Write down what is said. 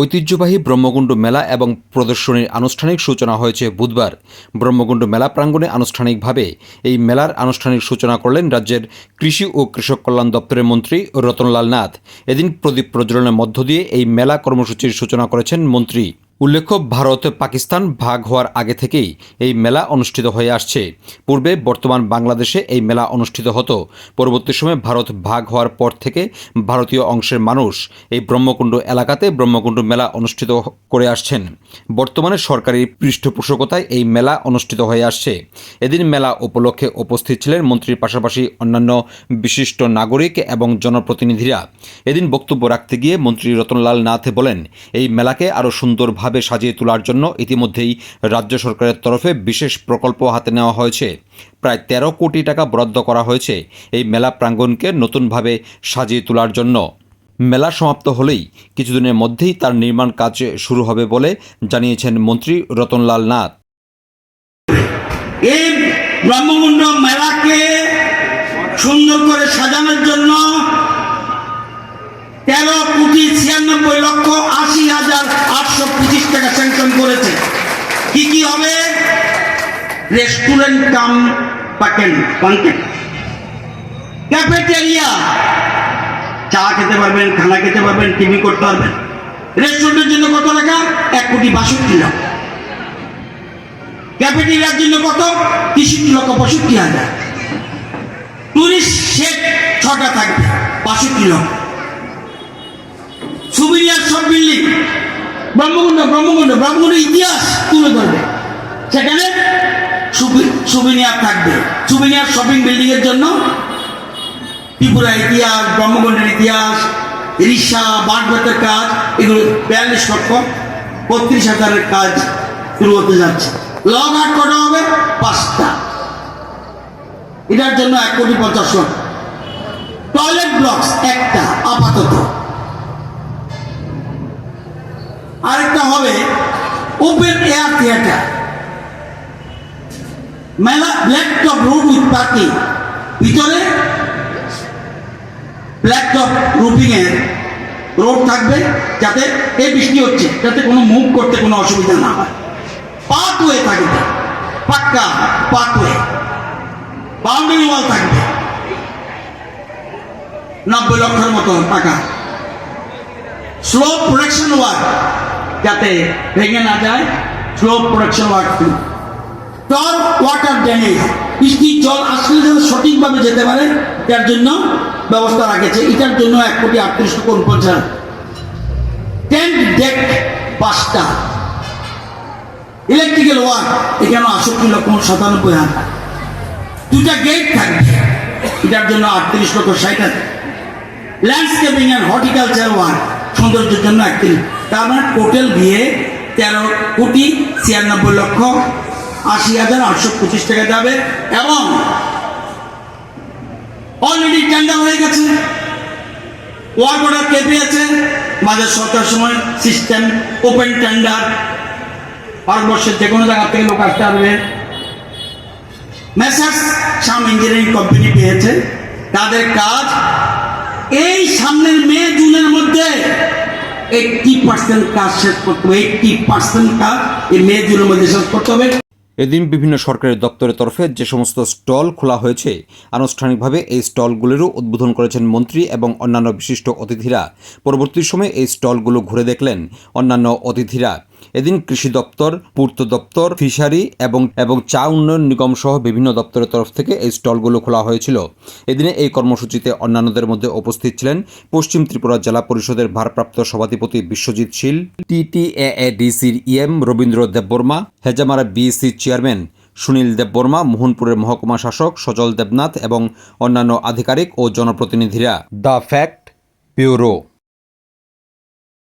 ঐতিহ্যবাহী ব্রহ্মকুণ্ড মেলা এবং প্রদর্শনীর আনুষ্ঠানিক সূচনা হয়েছে বুধবার। ব্রহ্মকুণ্ড মেলা প্রাঙ্গণে আনুষ্ঠানিকভাবে এই মেলার আনুষ্ঠানিক সূচনা করলেন রাজ্যের কৃষি ও কৃষক কল্যাণ দপ্তরের মন্ত্রী রতনলাল নাথ। এদিন প্রদীপ প্রজ্বলনের মধ্য দিয়ে এই মেলা কর্মসূচির সূচনা করেছেন মন্ত্রী। উল্লেখ্য, ভারত পাকিস্তান ভাগ হওয়ার আগে থেকেই এই মেলা অনুষ্ঠিত হয়ে আসছে। পূর্বে বর্তমান বাংলাদেশে এই মেলা অনুষ্ঠিত হতো। পরবর্তী সময়ে ভারত ভাগ হওয়ার পর থেকে ভারতীয় অংশের মানুষ এই ব্রহ্মকুণ্ড এলাকাতে ব্রহ্মকুণ্ড মেলা অনুষ্ঠিত করে আসছেন। বর্তমানে সরকারি পৃষ্ঠপোষকতায় এই মেলা অনুষ্ঠিত হয়ে আসছে। এদিন মেলা উপলক্ষে উপস্থিত ছিলেন মন্ত্রীর পাশাপাশি অন্যান্য বিশিষ্ট নাগরিক এবং জনপ্রতিনিধিরা। এদিন বক্তব্য রাখতে গিয়ে মন্ত্রী রতনলাল নাথ বলেন, এই মেলাকে আরও সুন্দরভাবে সাজিয়ে তোলার জন্য ইতিমধ্যেই রাজ্য সরকারের তরফে বিশেষ প্রকল্প হাতে নেওয়া হয়েছে। প্রায় তেরো কোটি টাকা বরাদ্দ করা হয়েছে এই মেলা প্রাঙ্গণকে নতুনভাবে সাজিয়ে তোলার জন্য। মেলা সমাপ্ত হলেই কিছুদিনের মধ্যেই তার নির্মাণ কাজ শুরু হবে বলে জানিয়েছেন মন্ত্রী রতনলাল নাথ। এই ব্রহ্মকুণ্ড মেলাকে সুন্দর করে সাজানোর জন্য তেরো কোটি ছিয়ানব্বই লক্ষ আশি হাজার আটশো পঁচিশ টাকা স্যাংশন করেছে। কি কি হবে? রেস্টুরেন্ট কাম পাকেন ক্যাফেটেরিয়া চা খেতে পারবেন, খানা খেতে পারবেন টিভি করতে পারবেন। রেস্টুরেন্টের জন্য কত টাকা? এক কোটি বাষট্টি লাখ। ক্যাপিটালের জন্য কত? তেষট্টি লক্ষ পঁয়ষট্টি হাজার। টুরিস্ট শেড ছটা থাকবে, বাষট্টি লক্ষ। সুবিনিয়ার সব বিল্ডিং। ব্রহ্মকুণ্ড ব্রহ্মকুণ্ড ব্রহ্মকুণ্ড ইতিহাস তুলে ধরবে। সেখানে সুবিনিয়ার থাকবে। সুবিনিয়ার শপিং বিল্ডিং এর জন্য ত্রিপুরা ইতিহাস, ব্রহ্মকুণ্ডের ইতিহাস রিসা বাঁশবেতের কাজ, এগুলো বিয়াল্লিশ লক্ষ বত্রিশ হাজারের কাজ শুরু হতে যাচ্ছে। লং আট কটা হবে? পাঁচটা। এটার জন্য এক কোটি পঞ্চাশ লক্ষ। টয়লেট ব্লকস একটা, আপাতত। আরেকটা হবে ওপেন এয়ার থিয়েটার মেলা black top road with parking ভিতরে ব্ল্যাক টপ এর রোড থাকবে যাতে এই বৃষ্টি হচ্ছে, যাতে কোনো মুভ করতে কোনো অসুবিধা না হয়। পাথওয়ে থাকবে। পাক্কা পাথওয়ে বাউন্ডারি ওয়াল থাকবে। নব্বই লক্ষের মতো টাকা। স্লো প্রোডাকশন ওয়ার্ক যাতে ভেঙে না যায় স্লো প্রোডাকশন ওয়ার্ক টর ওয়াটার ড্যামেজ বৃষ্টির জল আসলে যেন সঠিকভাবে যেতে পারে তার জন্য ব্যবস্থা রাখেছে। এটার জন্য এক কোটি আটত্রিশ লক্ষ উনপঞ্চাশ টেন্ট ডেক পাঁচটা। ইলেকট্রিক্যাল ওয়ার্ক এখানে আষট্টি লক্ষ সাতানব্বই হাজার। দুটা গেট থাকবে। এটার জন্য আটত্রিশ লক্ষ ষাট হাজার। ল্যান্ডস্কেপিং অ্যান্ড হর্টিকালচার ওয়ার্ক সৌন্দর্যের জন্য একত্রিশ তার মানে টোটাল দিয়ে তেরো কোটি ছিয়ানব্বই লক্ষ আশি হাজার আটশো পঁচিশ টাকা যাবে এবং অলরেডি টেন্ডার হয়ে গেছে। ওয়ার্ক অর্ডার কে পেয়েছে মাঝের সরকার সময় সিস্টেম ওপেন টেন্ডার ভারতবর্ষের যে কোনো জায়গা থেকে লোক আসতে পারবে। মেসার্স সাম ইঞ্জিনিয়ারিং কোম্পানি পেয়েছে। তাদের কাজ এই সামনের মে জুনের মধ্যে পার্সেন্ট কাজ শেষ করতে হবে পার্সেন্ট কাজ এই মে জুনের মধ্যে শেষ করতে হবে। এদিন বিভিন্ন সরকারি দপ্তরের তরফে যে সমস্ত স্টল খোলা হয়েছে, আনুষ্ঠানিকভাবে এই স্টলগুলিরও উদ্বোধন করেছেন মন্ত্রী এবং অন্যান্য বিশিষ্ট অতিথিরা। পরবর্তী সময়ে এই স্টলগুলো ঘুরে দেখলেন অন্যান্য অতিথিরা। এদিন কৃষি দপ্তর, পূর্ত দপ্তর, ফিশারি এবং এবং চা উন্নয়ন নিগম সহ বিভিন্ন দপ্তরের তরফ থেকে এই স্টলগুলো খোলা হয়েছিল। এদিনে এই কর্মসূচিতে অন্যান্যদের মধ্যে উপস্থিত ছিলেন পশ্চিম ত্রিপুরা জেলা পরিষদের ভারপ্রাপ্ত সভাধিপতি Biswajit Shil টিটিএডিসির EM Rabindra Debbarma, Hezamara BSC chairman Sunil Debbarma, মোহনপুরের মহকুমা শাসক সজল দেবনাথ এবং অন্যান্য আধিকারিক ও জনপ্রতিনিধিরা। The Fact Bureau.